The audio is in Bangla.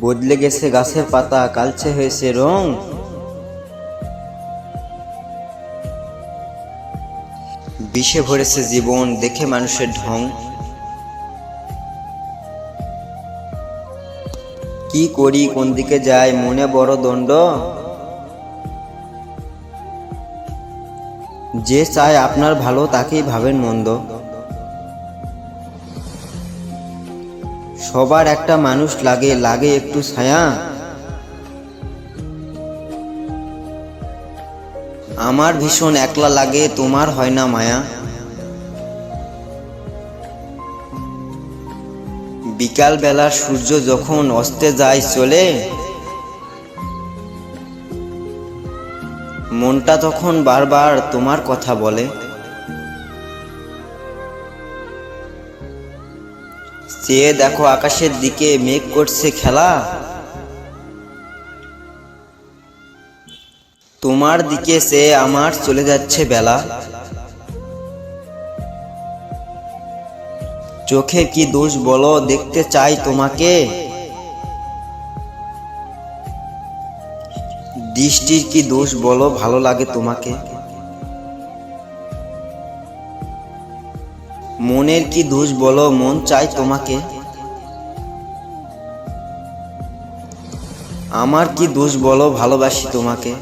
বদলে গেছে গাছের পাতা, কালচে হয়েছে রং। বিষে ভরেছে জীবন, দেখে মানুষের ঢং। কি করি, কোন দিকে যাই, মনে বড় দণ্ড। যে চায় আপনার ভালো, তাকেই ভাবেন মন্দ। সবার একটা মানুষ লাগে লাগে একটু ছায়া। আমার ভীষণ একলা লাগে, তোমার হয় না মায়া। বিকাল বেলার সূর্য যখন অস্তে যায় চলে, মনটা তখন বারবার তোমার কথা বলে। চেয়ে দেখো আকাশের দিকে মেঘ করছে খেলা। তোমার দিকে সে আমার চলে যাচ্ছে বেলা। চোখে কি দোষ বলো, দেখতে চাই তোমাকে। দৃষ্টির কি দোষ বলো, ভালো লাগে তোমাকে। মনের কি দোষ বলো? মন চাই তোমাকে। আমার কি দোষ বলো? ভালোবাসি তোমাকে।